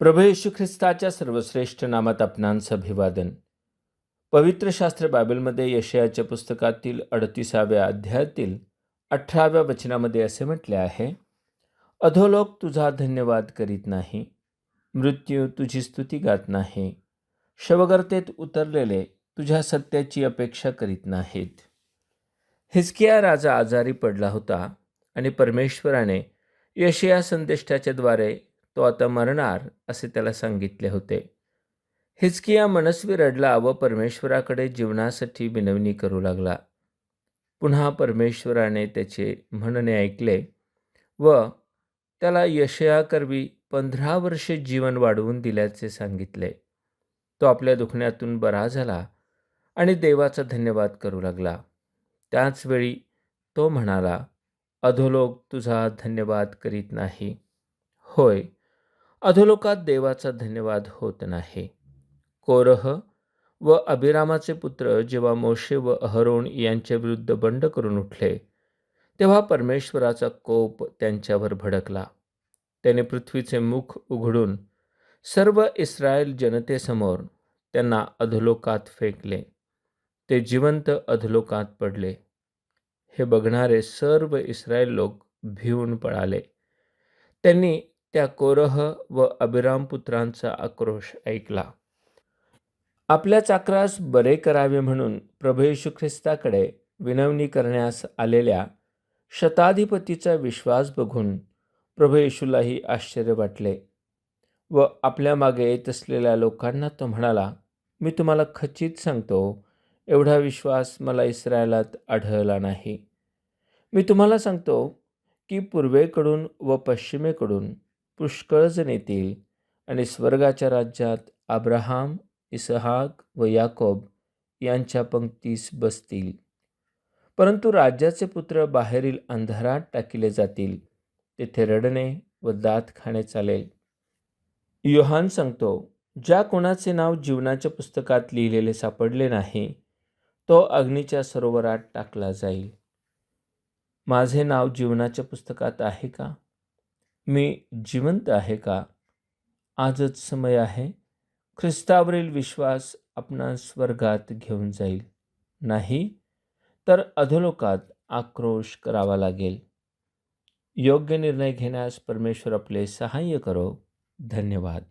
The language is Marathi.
प्रभू येशू ख्रिस्ताच्या सर्वश्रेष्ठ नामात आपणांचं अभिवादन पवित्र शास्त्र बायबलमध्ये यशयाच्या पुस्तकातील अडतीसाव्या अध्यायातील अठराव्या वचनामध्ये असे म्हटले आहे अधोलोक तुझा धन्यवाद करीत नाही मृत्यू तुझी स्तुती गात नाही शवगर्तेत उतरलेले तुझ्या सत्याची अपेक्षा करीत नाहीत. हिचकिया राजा आजारी पडला होता आणि परमेश्वराने यशया संदेष्टाच्याद्वारे तो आता मरणार असे त्याला सांगितले होते. हिचकिया मनस्वी रडला व परमेश्वराकडे जीवनासाठी विनवणी करू लागला. पुन्हा परमेश्वराने त्याचे म्हणणे ऐकले व त्याला यशयाकरवी पंधरा वर्षे जीवन वाढवून दिल्याचे सांगितले. तो आपल्या दुखण्यातून बरा झाला आणि देवाचा धन्यवाद करू लागला. त्याचवेळी तो म्हणाला अधोलोक तुझा धन्यवाद करीत नाही. होय अधोलोकात देवाचा धन्यवाद होत नाही. कोरह व अभिरामाचे पुत्र जेव्हा मोशे व अहरोण यांच्या विरुद्ध बंड करून उठले तेव्हा परमेश्वराचा कोप त्यांच्यावर भडकला. त्याने पृथ्वीचे मुख उघडून सर्व इस्रायल जनतेसमोर त्यांना अधोलोकात फेकले. ते जिवंत अधलोकात पडले. हे बघणारे सर्व इस्रायल लोक भिवून पळाले. त्यांनी त्या कोरह व अभिराम पुत्रांचा आक्रोश ऐकला. आपल्या चाकरास बरे करावे म्हणून प्रभू येशू ख्रिस्ताकडे विनवणी करण्यास आलेल्या शताधिपतीचा विश्वास बघून प्रभू येशूलाही आश्चर्य वाटले व आपल्या मागे येत असलेल्या लोकांना तो म्हणाला मी तुम्हाला खचित सांगतो एवढा विश्वास मला इस्रायलात आढळला नाही. मी तुम्हाला सांगतो की पूर्वेकडून व पश्चिमेकडून पुष्कळजण येतील आणि स्वर्गाच्या राज्यात अब्राहाम इसहाक व याकोब यांच्या पंक्तीस बसतील. परंतु राज्याचे पुत्र बाहेरील अंधारात टाकिले जातील. तेथे रडणे व दात खाणे चालेल. योहान सांगतो ज्या कोणाचे नाव जीवनाच्या पुस्तकात लिहिलेले सापडले नाही तो अग्नीच्या सरोवरात टाकला जाईल. माझे नाव जीवनाच्या पुस्तकात आहे का? मी जिवंत आहे का? आजच समय आहे. ख्रिस्तावरील विश्वास आपणा स्वर्गात घेऊन जाईल. नाही तर अधोलोकात आक्रोश करावा लागेल. योग्य निर्णय घेण्यास परमेश्वर आपले सहाय्य करो. धन्यवाद.